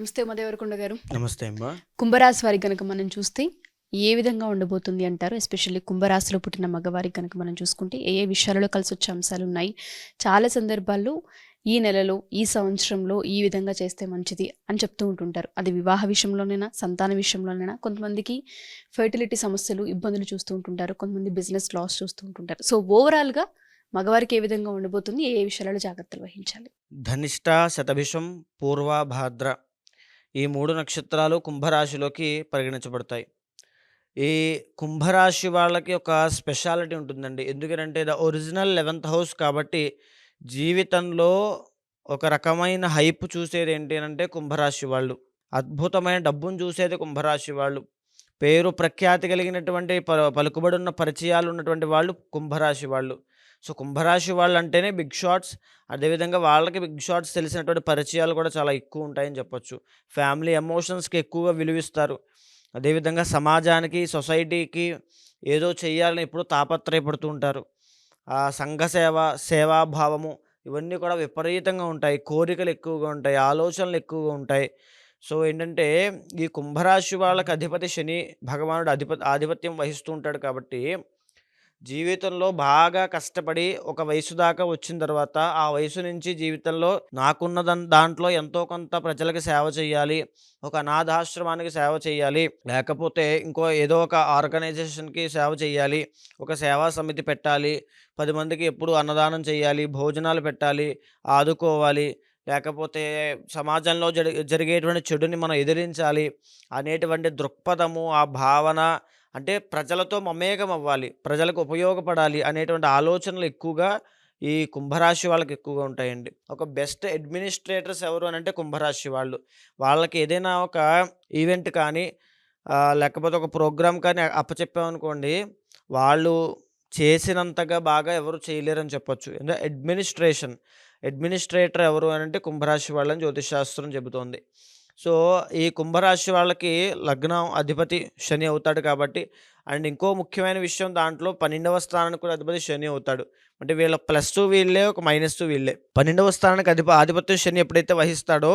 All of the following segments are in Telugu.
నమస్తే ఉమాదేవరకొండ గారు. నమస్తే అమ్మా. కుంభరాశి వారికి కనుక మనం చూస్తే ఏ విధంగా ఉండబోతుంది అంటారు? ఎస్పెషల్లీ కుంభరాశిలో పుట్టిన మగవారికి కనుక మనం చూసుకుంటే ఏ ఏ విషయాలలో కలిసి వచ్చే అంశాలు ఉన్నాయి? చాలా సందర్భాల్లో ఈ నెలలో ఈ సంవత్సరంలో ఈ విధంగా చేస్తే మంచిది అని చెప్తూ ఉంటుంటారు. అది వివాహ విషయంలోనైనా సంతాన విషయంలోనైనా కొంతమందికి ఫర్టిలిటీ సమస్యలు ఇబ్బందులు చూస్తూ ఉంటుంటారు. కొంతమంది బిజినెస్ లాస్ చూస్తూ ఉంటుంటారు. సో ఓవరాల్గా మగవారికి ఏ విధంగా ఉండబోతుంది? ఏ ఏ విషయాలలో జాగ్రత్తలు వహించాలి? ధనిష్ట శతభిషం పూర్వ భాద్ర ఈ మూడు నక్షత్రాలు కుంభరాశిలోకి పరిగణించబడతాయి. ఈ కుంభరాశి వాళ్ళకి ఒక స్పెషాలిటీ ఉంటుందండి. ఎందుకంటే ద ఒరిజినల్ లెవెంత్ హౌస్ కాబట్టి జీవితంలో ఒక రకమైన హైప్ చూసేది ఏంటి అంటే కుంభరాశి వాళ్ళు. అద్భుతమైన డబ్బును చూసేది కుంభరాశి వాళ్ళు. పేరు ప్రఖ్యాతి కలిగినటువంటి ప పలుకుబడి ఉన్న పరిచయాలు ఉన్నటువంటి వాళ్ళు కుంభరాశి వాళ్ళు. సో కుంభరాశి వాళ్ళు అంటేనే బిగ్ షాట్స్ అదేవిధంగా వాళ్ళకి బిగ్ షాట్స్ తెలిసినటువంటి పరిచయాలు కూడా చాలా ఎక్కువ ఉంటాయని చెప్పొచ్చు. ఫ్యామిలీ ఎమోషన్స్కి ఎక్కువగా విలువిస్తారు. అదేవిధంగా సమాజానికి సొసైటీకి ఏదో చేయాలని ఎప్పుడూ తాపత్రయపడుతూ ఉంటారు. ఆ సంఘ సేవ సేవాభావము ఇవన్నీ కూడా విపరీతంగా ఉంటాయి. కోరికలు ఎక్కువగా ఉంటాయి. ఆలోచనలు ఎక్కువగా ఉంటాయి. సో ఏంటంటే ఈ కుంభరాశి వాళ్ళకి అధిపతి శని భగవానుడు అధిపతి ఆధిపత్యం వహిస్తూ ఉంటాడు కాబట్టి జీవితంలో బాగా కష్టపడి ఒక వయసు దాకా వచ్చిన తర్వాత ఆ వయసు నుంచి జీవితంలో నాకున్న దాంట్లో ఎంతో కొంత ప్రజలకు సేవ చేయాలి ఒక అనాథాశ్రమానికి సేవ చేయాలి లేకపోతే ఇంకో ఏదో ఒక ఆర్గనైజేషన్కి సేవ చేయాలి ఒక సేవా సమితి పెట్టాలి పది మందికి ఎప్పుడు అన్నదానం చేయాలి భోజనాలు పెట్టాలి ఆదుకోవాలి లేకపోతే సమాజంలో జరిగేటువంటి చెడుని మనం ఎదిరించాలి అనేటువంటి దృక్పథము ఆ భావన అంటే ప్రజలతో మమేకం అవ్వాలి ప్రజలకు ఉపయోగపడాలి అనేటువంటి ఆలోచనలు ఎక్కువగా ఈ కుంభరాశి వాళ్ళకి ఎక్కువగా ఉంటాయండి. ఒక బెస్ట్ అడ్మినిస్ట్రేటర్స్ ఎవరు అని అంటే కుంభరాశి వాళ్ళు. వాళ్ళకి ఏదైనా ఒక ఈవెంట్ కానీ లేకపోతే ఒక ప్రోగ్రామ్ కానీ అప్పచెప్పామనుకోండి వాళ్ళు చేసినంతగా బాగా ఎవరు చేయలేరని చెప్పొచ్చు. ఎందుకంటే అడ్మినిస్ట్రేషన్ అడ్మినిస్ట్రేటర్ ఎవరు అని అంటే కుంభరాశి వాళ్ళని జ్యోతిష్ శాస్త్రం చెబుతోంది. సో ఈ కుంభరాశి వాళ్ళకి లగ్నం అధిపతి శని అవుతాడు కాబట్టి అండ్ ఇంకో ముఖ్యమైన విషయం దాంట్లో పన్నెండవ స్థానానికి కూడా అధిపతి శని అవుతాడు. అంటే వీళ్ళ ప్లస్ టూ వీళ్ళే ఒక మైనస్ టూ వీళ్ళే. పన్నెండవ స్థానానికి అధిప ఆధిపత్యం శని ఎప్పుడైతే వహిస్తాడో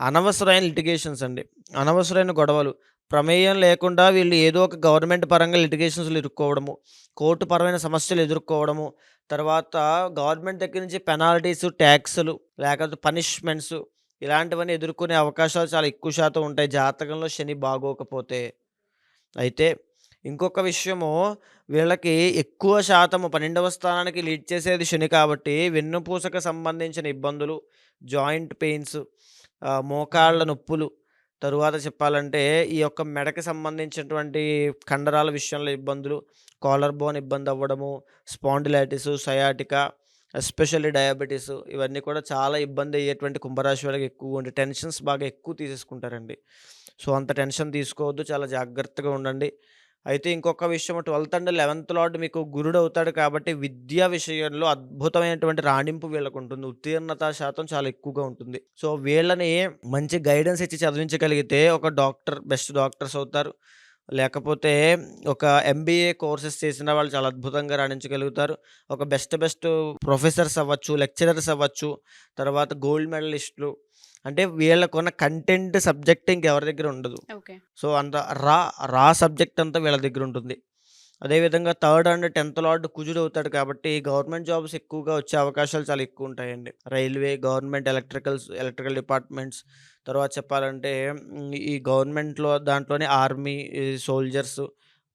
అనవసరమైన లిటిగేషన్స్ అండి. అనవసరమైన గొడవలు. ప్రమేయం లేకుండా వీళ్ళు ఏదో ఒక గవర్నమెంట్ పరంగా లిటిగేషన్స్లు ఎదుర్కోవడము కోర్టు పరమైన సమస్యలు ఎదుర్కోవడము తర్వాత గవర్నమెంట్ దగ్గర నుంచి పెనాల్టీస్ ట్యాక్సులు లేకపోతే పనిష్మెంట్స్ ఇలాంటివన్నీ ఎదుర్కొనే అవకాశాలు చాలా ఎక్కువ శాతం ఉంటాయి. జాతకంలో శని బాగోకపోతే. అయితే ఇంకొక విషయము వీళ్ళకి ఎక్కువ శాతము పన్నెండవ స్థానానికి లీడ్ చేసేది శని కాబట్టి వెన్నుపూసకు సంబంధించిన ఇబ్బందులు జాయింట్ పెయిన్స్ మోకాళ్ళ నొప్పులు తరువాత చెప్పాలంటే ఈ యొక్క మెడకి సంబంధించినటువంటి కండరాల విషయంలో ఇబ్బందులు కాలర్ బోన్ ఇబ్బంది అవ్వడము స్పాండిలైటిస్ సయాటికా ఎస్పెషల్లీ డయాబెటీస్ ఇవన్నీ కూడా చాలా ఇబ్బంది అయ్యేటువంటి కుంభరాశి వాళ్ళకి ఎక్కువ ఉండి టెన్షన్స్ బాగా ఎక్కువ తీసేసుకుంటారండి. సో అంత టెన్షన్ తీసుకోవద్దు చాలా జాగ్రత్తగా ఉండండి. అయితే ఇంకొక విషయం ట్వెల్త్ అండ్ లెవెన్త్ లాట్ మీకు గురుడు అవుతాడు కాబట్టి విద్యా విషయంలో అద్భుతమైనటువంటి రాణింపు వీళ్ళకు ఉంటుంది. ఉత్తీర్ణత శాతం చాలా ఎక్కువగా ఉంటుంది. సో వీళ్ళని మంచి గైడెన్స్ ఇచ్చి చదివించగలిగితే ఒక డాక్టర్ బెస్ట్ డాక్టర్స్ అవుతారు. లేకపోతే ఒక ఎంబీఏ కోర్సెస్ చేసిన వాళ్ళు చాలా అద్భుతంగా రాణించగలుగుతారు. ఒక బెస్ట్ బెస్ట్ ప్రొఫెసర్స్ అవ్వచ్చు లెక్చరర్స్ అవ్వచ్చు తర్వాత గోల్డ్ మెడలిస్టులు. అంటే వీళ్ళకున్న కంటెంట్ సబ్జెక్ట్ ఇంకెవరి దగ్గర ఉండదు. సో అంత రా రా సబ్జెక్ట్ అంతా వీళ్ళ దగ్గర ఉంటుంది. అదేవిధంగా థర్డ్ అండ్ టెన్త్ లార్డ్ కుజుడు అవుతాడు కాబట్టి గవర్నమెంట్ జాబ్స్ ఎక్కువగా వచ్చే అవకాశాలు చాలా ఎక్కువ ఉంటాయండి. Railway government electricals electrical departments తర్వాత చెప్పాలంటే ఈ గవర్నమెంట్లో దాంట్లోనే ఆర్మీ సోల్జర్స్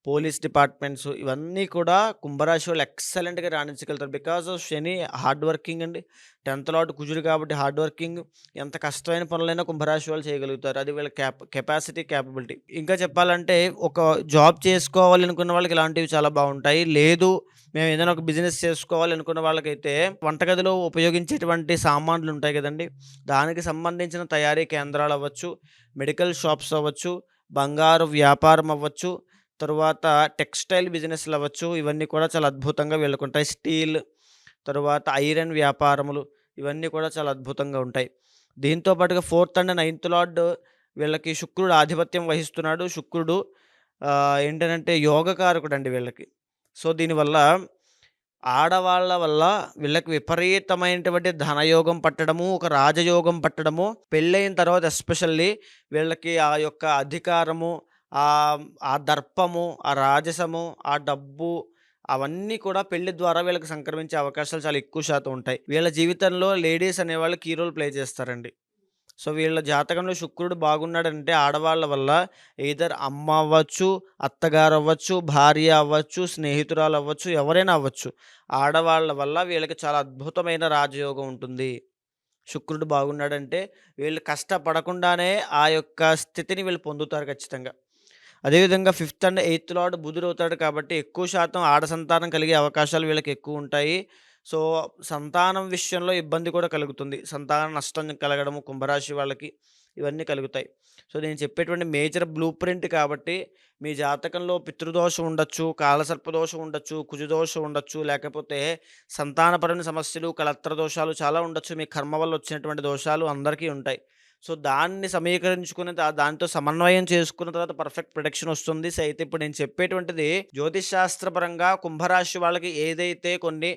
పోలీస్ డిపార్ట్మెంట్స్ ఇవన్నీ కూడా కుంభరాశి వాళ్ళు ఎక్సలెంట్గా రాణించగలుగుతారు. Because of Shani hard working అండి. టెన్త్ లాట్ కుజుడు కాబట్టి హార్డ్ వర్కింగ్ ఎంత కష్టమైన పనులైనా కుంభరాశి వాళ్ళు చేయగలుగుతారు. అది వీళ్ళ క్యాప్ కెపాసిటీ క్యాపబిలిటీ. ఇంకా చెప్పాలంటే ఒక జాబ్ చేసుకోవాలి అనుకున్న వాళ్ళకి ఇలాంటివి చాలా బాగుంటాయి. లేదు మేము ఏదైనా ఒక బిజినెస్ చేసుకోవాలి అనుకున్న వాళ్ళకైతే వంటగదిలో ఉపయోగించేటువంటి సామాన్లు ఉంటాయి కదండి. దానికి సంబంధించిన తయారీ కేంద్రాలు అవ్వచ్చు మెడికల్ షాప్స్ అవ్వచ్చు బంగారు వ్యాపారం అవ్వచ్చు తరువాత టెక్స్టైల్ బిజినెస్లు అవ్వచ్చు. ఇవన్నీ కూడా చాలా అద్భుతంగా వీళ్ళకుంటాయి. స్టీల్ తరువాత ఐరన్ వ్యాపారములు ఇవన్నీ కూడా చాలా అద్భుతంగా ఉంటాయి. దీంతో పాటుగా ఫోర్త్ అండ్ నైన్త్ లార్డ్ వీళ్ళకి శుక్రుడు ఆధిపత్యం వహిస్తున్నాడు. శుక్రుడు ఏంటంటే యోగకారకుడు అండి వీళ్ళకి. సో దీనివల్ల ఆడవాళ్ళ వల్ల వీళ్ళకి విపరీతమైనటువంటి ధనయోగం పట్టడము, ఒక రాజయోగం పట్టడము, పెళ్ళైన తర్వాత ఎస్పెషల్లీ వీళ్ళకి ఆ యొక్క అధికారము, ఆ దర్పము, ఆ రాజసము, ఆ డబ్బు అవన్నీ కూడా పెళ్ళి ద్వారా వీళ్ళకి సంక్రమించే అవకాశాలు చాలా ఎక్కువ శాతం ఉంటాయి. వీళ్ళ జీవితంలో లేడీస్ అనేవాళ్ళు కీ రోల్ ప్లే చేస్తారండి. సో, వీళ్ళ జాతకంలో శుక్రుడు బాగున్నాడంటే ఆడవాళ్ళ వల్ల ఎయిదర్ అమ్మ అవ్వచ్చు, అత్తగారు అవ్వచ్చు, భార్య అవ్వచ్చు, స్నేహితురాలు అవ్వచ్చు, ఎవరైనా అవ్వచ్చు. ఆడవాళ్ళ వల్ల వీళ్ళకి చాలా అద్భుతమైన రాజయోగం ఉంటుంది. శుక్రుడు బాగున్నాడంటే వీళ్ళు కష్టపడకుండానే ఆ యొక్క స్థితిని వీళ్ళు పొందుతారు ఖచ్చితంగా. అదేవిధంగా ఫిఫ్త్ అండ్ ఎయిత్ లార్డ్ బుధుడవుతాడు కాబట్టి ఎక్కువ శాతం ఆడ సంతానం కలిగే అవకాశాలు వీళ్ళకి ఎక్కువ ఉంటాయి సో, సంతానం విషయంలో ఇబ్బంది కూడా కలుగుతుంది. సంతాన నష్టం కలగడము కుంభరాశి వాళ్ళకి ఇవన్నీ కలుగుతాయి. సో, నేను చెప్పేటువంటి మేజర్ బ్లూ ప్రింట్ కాబట్టి మీ జాతకంలో పితృదోషం ఉండొచ్చు, కాలసర్పదోషం ఉండొచ్చు, కుజదోషం ఉండొచ్చు, లేకపోతే సంతానపరమైన సమస్యలు, కలత్ర దోషాలు చాలా ఉండొచ్చు. మీ కర్మ వల్ల వచ్చినటువంటి దోషాలు అందరికీ ఉంటాయి. సో, దాన్ని సమీకరించుకుని దా దాంతో సమన్వయం చేసుకున్న తర్వాత పర్ఫెక్ట్ ప్రొడక్షన్ వస్తుంది. సో, అయితే ఇప్పుడు నేను చెప్పేటువంటిది జ్యోతిష్ శాస్త్రపరంగా కుంభరాశి వాళ్ళకి ఏదైతే కొన్ని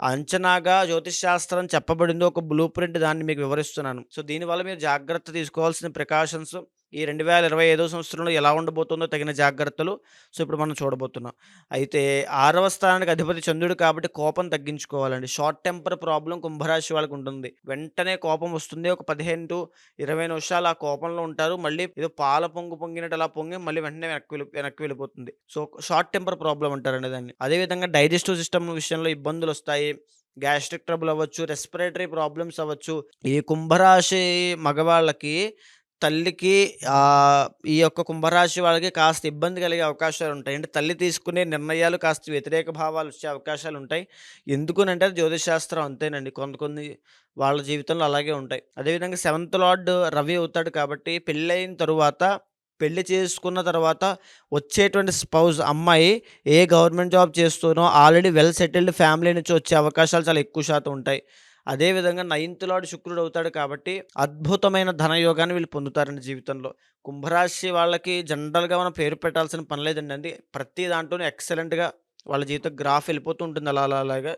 అంచనాగా జ్యోతిష్ శాస్త్రం చెప్పబడిందో ఒక బ్లూ ప్రింట్ దాన్ని మీకు వివరిస్తున్నాను. సో, దీనివల్ల మీరు జాగ్రత్త తీసుకోవాల్సిన ప్రికాషన్స్ ఈ 2025 సంవత్సరంలో ఎలా ఉండబోతుందో తగిన జాగ్రత్తలు సో, ఇప్పుడు మనం చూడబోతున్నాం. అయితే ఆరవ స్థానానికి అధిపతి చంద్రుడు కాబట్టి కోపం తగ్గించుకోవాలండి. షార్ట్ టెంపర్ ప్రాబ్లం కుంభరాశి వాళ్ళకి ఉంటుంది. వెంటనే కోపం వస్తుంది. ఒక 15-20 నిమిషాలు ఆ కోపంలో ఉంటారు. మళ్ళీ ఏదో పాల పొంగు పొంగినట్టు అలా పొంగి మళ్ళీ వెంటనే వెనక్కి వెళ్ళి వెనక్కి వెళ్ళిపోతుంది. సో, షార్ట్ టెంపర్ ప్రాబ్లం అంటారండి దాన్ని. అదేవిధంగా డైజెస్టివ్ సిస్టమ్ విషయంలో ఇబ్బందులు వస్తాయి గ్యాస్ట్రిక్ ట్రబుల్ అవ్వచ్చు, రెస్పిరేటరీ ప్రాబ్లమ్స్ అవ్వచ్చు. ఈ కుంభరాశి మగవాళ్ళకి తల్లికి ఈ యొక్క కుంభరాశి వాళ్ళకి కాస్త ఇబ్బంది కలిగే అవకాశాలు ఉంటాయి అంటే తల్లి తీసుకునే నిర్ణయాలు కాస్త వ్యతిరేక భావాలు వచ్చే అవకాశాలు అది జ్యోతిష్ శాస్త్రం అంతేనండి. కొంత కొన్ని వాళ్ళ జీవితంలో అలాగే ఉంటాయి. అదేవిధంగా సెవెంత్ లార్డ్ రవి అవుతాడు కాబట్టి పెళ్ళైన తరువాత పెళ్ళి చేసుకున్న తర్వాత వచ్చేటువంటి స్పౌజ్ అమ్మాయి ఏ గవర్నమెంట్ జాబ్ చేస్తూనో ఆల్రెడీ వెల్ సెటిల్డ్ ఫ్యామిలీ నుంచి వచ్చే అవకాశాలు చాలా ఎక్కువ శాతం ఉంటాయి. అదేవిధంగా నైన్త్ లార్డ్ శుక్రుడు అవుతాడు కాబట్టి అద్భుతమైన ధనయోగాన్ని వీళ్ళు పొందుతారండి జీవితంలో. కుంభరాశి వాళ్ళకి జనరల్‌గా మనం పేరు పెట్టాల్సిన పని లేదండి. ప్రతి దాంట్లోనే ఎక్సలెంట్‌గా వాళ్ళ జీవిత గ్రాఫ్ వెళ్ళిపోతూ ఉంటుంది అలా అలా అలాగా.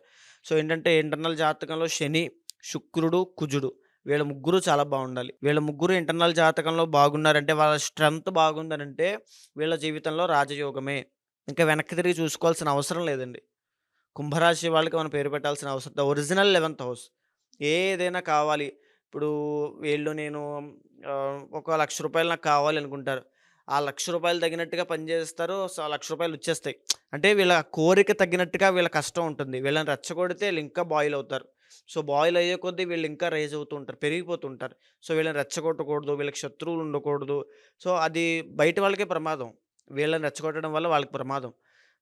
సో, ఏంటంటే ఇంటర్నల్ జాతకంలో శని, శుక్రుడు, కుజుడు వీళ్ళ ముగ్గురు చాలా బాగుండాలి. వీళ్ళ ముగ్గురు ఇంటర్నల్ జాతకంలో బాగున్నారంటే వాళ్ళ స్ట్రెంగ్త్ బాగుందనంటే వీళ్ళ జీవితంలో రాజయోగమే. ఇంకా వెనక్కి తిరిగి చూసుకోవాల్సిన అవసరం లేదండి. కుంభరాశి వాళ్ళకి మనం పేరు పెట్టాల్సిన అవసరం ఒరిజినల్ 11థ్ హౌస్. ఏదైనా కావాలి. ఇప్పుడు వీళ్ళు నేను ఒక లక్ష రూపాయలు నాకు కావాలి అనుకుంటారు. ఆ లక్ష రూపాయలు తగినట్టుగా పనిచేస్తారు. సో, లక్ష రూపాయలు వచ్చేస్తాయి. అంటే వీళ్ళ కోరిక తగ్గినట్టుగా వీళ్ళ కష్టం ఉంటుంది. వీళ్ళని రెచ్చగొడితే వీళ్ళు ఇంకా బాయిల్ అవుతారు. సో, బాయిల్ అయ్యే కొద్దీ వీళ్ళు ఇంకా రైజ్ అవుతూ ఉంటారు. పెరిగిపోతూ ఉంటారు. సో, వీళ్ళని రెచ్చగొట్టకూడదు. వీళ్ళకి శత్రువులు ఉండకూడదు. సో, అది బయట వాళ్ళకే ప్రమాదం. వీళ్ళని రెచ్చగొట్టడం వల్ల వాళ్ళకి ప్రమాదం.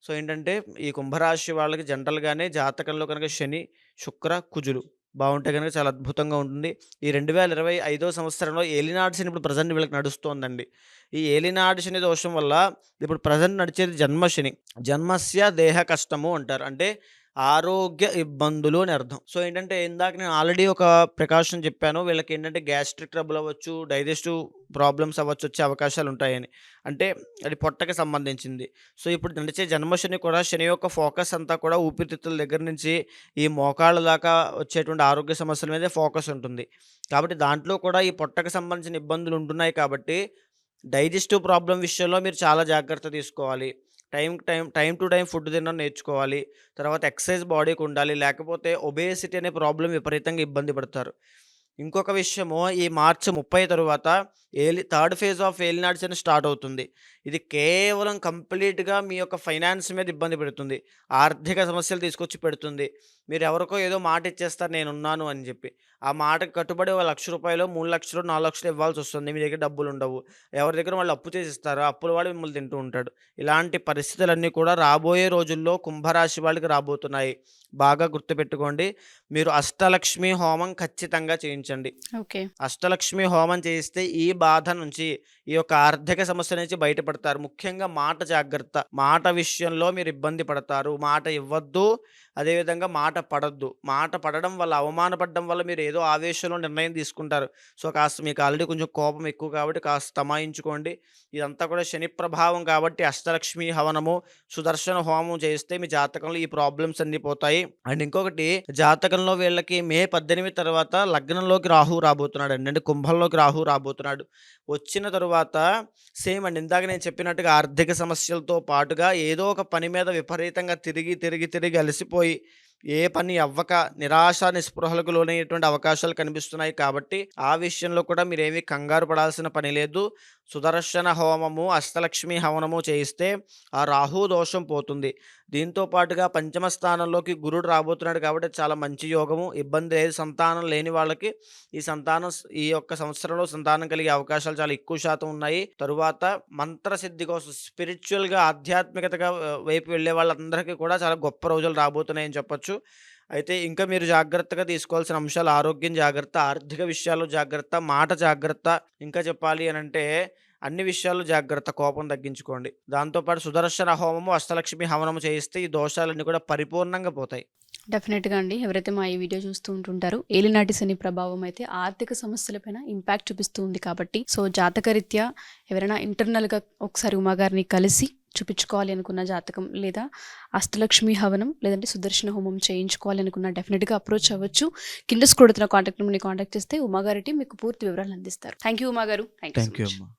సో, ఏంటంటే ఈ కుంభరాశి వాళ్ళకి జనరల్‌గానే జాతకంలో కనుక శని, శుక్ర, కుజులు బాగుంటే కనుక చాలా అద్భుతంగా ఉంటుంది. ఈ 2025 సంవత్సరంలో ఏలినాటి ఇప్పుడు ప్రజెంట్ వీళ్ళకి నడుస్తోందండి. ఈ ఏలినాటి దోషం వల్ల ఇప్పుడు ప్రెజెంట్ నడిచేది జన్మశని. జన్మస్య దేహ కష్టము అంటారు. అంటే ఆరోగ్య ఇబ్బందులు అని అర్థం. సో, ఏంటంటే ఇందాక నేను ఆల్రెడీ ఒక ప్రికాషన్ చెప్పాను. వీళ్ళకి ఏంటంటే గ్యాస్ట్రిక్ ట్రబుల్ అవ్వచ్చు, డైజెస్టివ్ ప్రాబ్లమ్స్ అవ్వచ్చు వచ్చే అవకాశాలు ఉంటాయని. అంటే అది పొట్టకి సంబంధించింది. సో, ఇప్పుడు నడిచే జన్మశని కూడా శని యొక్క ఫోకస్ అంతా కూడా ఊపిరితిత్తుల దగ్గర నుంచి ఈ మోకాళ్ళ దాకా వచ్చేటువంటి ఆరోగ్య సమస్యల మీదే ఫోకస్ ఉంటుంది. కాబట్టి దాంట్లో కూడా ఈ పొట్టకు సంబంధించిన ఇబ్బందులు ఉంటున్నాయి కాబట్టి డైజెస్టివ్ ప్రాబ్లం విషయంలో మీరు చాలా జాగ్రత్త తీసుకోవాలి. Time time time to time food తినడం నేర్చుకోవాలి. తర్వాత ఎక్సర్సైజ్ బాడీకి ఉండాలి. లేకపోతే ఒబేసిటీ అనే ప్రాబ్లమ్ విపరీతంగా ఇబ్బంది పడతారు. ఇంకొక విషయము ఈ మార్చి 30 తరువాత ఏలి థర్డ్ ఫేజ్ ఆఫ్ ఏలినాడ్స్ అని స్టార్ట్ అవుతుంది. ఇది కేవలం కంప్లీట్‌గా మీ యొక్క ఫైనాన్స్ మీద ఇబ్బంది పెడుతుంది. ఆర్థిక సమస్యలు తీసుకొచ్చి పెడుతుంది. మీరు ఎవరికో ఏదో మాట ఇచ్చేస్తారు నేనున్నాను అని చెప్పి. ఆ మాటకి కట్టుబడి ఓ రూ. 1,00,000, 3,00,000, 4,00,000 ఇవ్వాల్సొస్తుంది. మీ దగ్గర డబ్బులుండవు. ఎవరి దగ్గర వాళ్ళు అప్పు చేసి ఇస్తారు. ఆ అప్పుల వాడు మిమ్మల్ని తింటూ ఉంటాడు. ఇలాంటి పరిస్థితులన్నీ కూడా రాబోయే రోజుల్లో కుంభరాశి వాళ్ళకి రాబోతున్నాయి. బాగా గుర్తుపెట్టుకోండి. మీరు అష్టలక్ష్మి హోమం ఖచ్చితంగా చేయించండి. ఓకే. అష్టలక్ష్మి హోమం చేయిస్తే ఈ బాధ నుంచి ఈ యొక్క ఆర్థిక సమస్య నుంచి బయటపడతారు. ముఖ్యంగా మాట జాగ్రత్త. మాట విషయంలో మీరు ఇబ్బంది పడతారు. మాట ఇవ్వద్దు. అదేవిధంగా మాట మాట పడద్దు. మాట పడడం వల్ల అవమానపడడం వల్ల మీరు ఏదో ఆవేశంలో నిర్ణయం తీసుకుంటారు. సో కాస్త మీకు ఆల్రెడీ కొంచెం కోపం ఎక్కువ కాబట్టి కాస్త తమాయించుకోండి. ఇదంతా కూడా శని ప్రభావం కాబట్టి అష్టలక్ష్మి హవనము సుదర్శన హోమం చేస్తే మీ జాతకంలో ఈ ప్రాబ్లమ్స్ అన్ని పోతాయి. అండ్ ఇంకొకటి జాతకంలో వీళ్ళకి మే పద్దెనిమిది తర్వాత లగ్నంలోకి రాహు రాబోతున్నాడు అండి. అంటే కుంభంలోకి రాహు రాబోతున్నాడు. వచ్చిన తరువాత సేమ్ అండి ఇందాక నేను చెప్పినట్టుగా ఆర్థిక సమస్యలతో పాటుగా ఏదో ఒక పని మీద విపరీతంగా తిరిగి తిరిగి తిరిగి అలసిపోయి ఏ పని అవ్వక నిరాశ నిస్పృహలకు లోనయ్యేటువంటి అవకాశాలు కనిపిస్తున్నాయి కాబట్టి ఆ విషయంలో కూడా మీరేమీ కంగారు పడాల్సిన పని లేదు. సుదర్శన హోమము అష్టలక్ష్మి హవనము చేయిస్తే ఆ రాహు దోషం పోతుంది. దీంతో పాటుగా పంచమ స్థానంలోకి గురుడు రాబోతున్నాడు కాబట్టి చాలా మంచి యోగము. ఇబ్బంది లేదు. సంతానం లేని వాళ్ళకి ఈ సంతానం ఈ యొక్క సంవత్సరంలో సంతానం కలిగే అవకాశాలు చాలా ఎక్కువ శాతం ఉన్నాయి. తరువాత మంత్రసిద్ధి కోసం స్పిరిచువల్గా ఆధ్యాత్మికతగా వైపు వెళ్ళే వాళ్ళందరికీ కూడా చాలా గొప్ప రోజులు రాబోతున్నాయని చెప్పొచ్చు. అయితే ఇంకా మీరు జాగ్రత్తగా తీసుకోవాల్సిన అంశాలు ఆరోగ్యం జాగ్రత్త ఆర్థిక విషయాల్లో జాగ్రత్త మాట జాగ్రత్త ఇంకా చెప్పాలి అని అంటే అన్ని విషయాల్లో జాగ్రత్త కోపం తగ్గించుకోండి. దాంతోపాటు సుదర్శన హోమము అష్టలక్ష్మి హవనము చేయిస్తే ఈ దోషాలన్నీ కూడా పరిపూర్ణంగా పోతాయి. డెఫినెట్గా అండి. ఎవరైతే మా ఈ వీడియో చూస్తూ ఉంటుంటారో ఏలినాటి శని ప్రభావం అయితే ఆర్థిక సమస్యలపైన ఇంపాక్ట్ చూపిస్తూ ఉంది కాబట్టి సో జాతకరీత్యా ఎవరైనా ఇంటర్నల్గా ఒకసారి ఉమాగారిని కలిసి చూపించుకోవాలి అనుకున్న జాతకం లేదా అష్టలక్ష్మి హవనం లేదంటే సుదర్శన హోమం చేయించుకోవాలి అనుకున్న డెఫినెట్గా అప్రోచ్ అవ్వచ్చు. కింద స్క్రోడుతున్న కాంటాక్ట్ నెంబర్ని కాంటాక్ట్ చేస్తే ఉమాగారి team మీకు పూర్తి వివరాలు అందిస్తారు. థ్యాంక్ యూ ఉమాగారు థ్యాంక్ యూ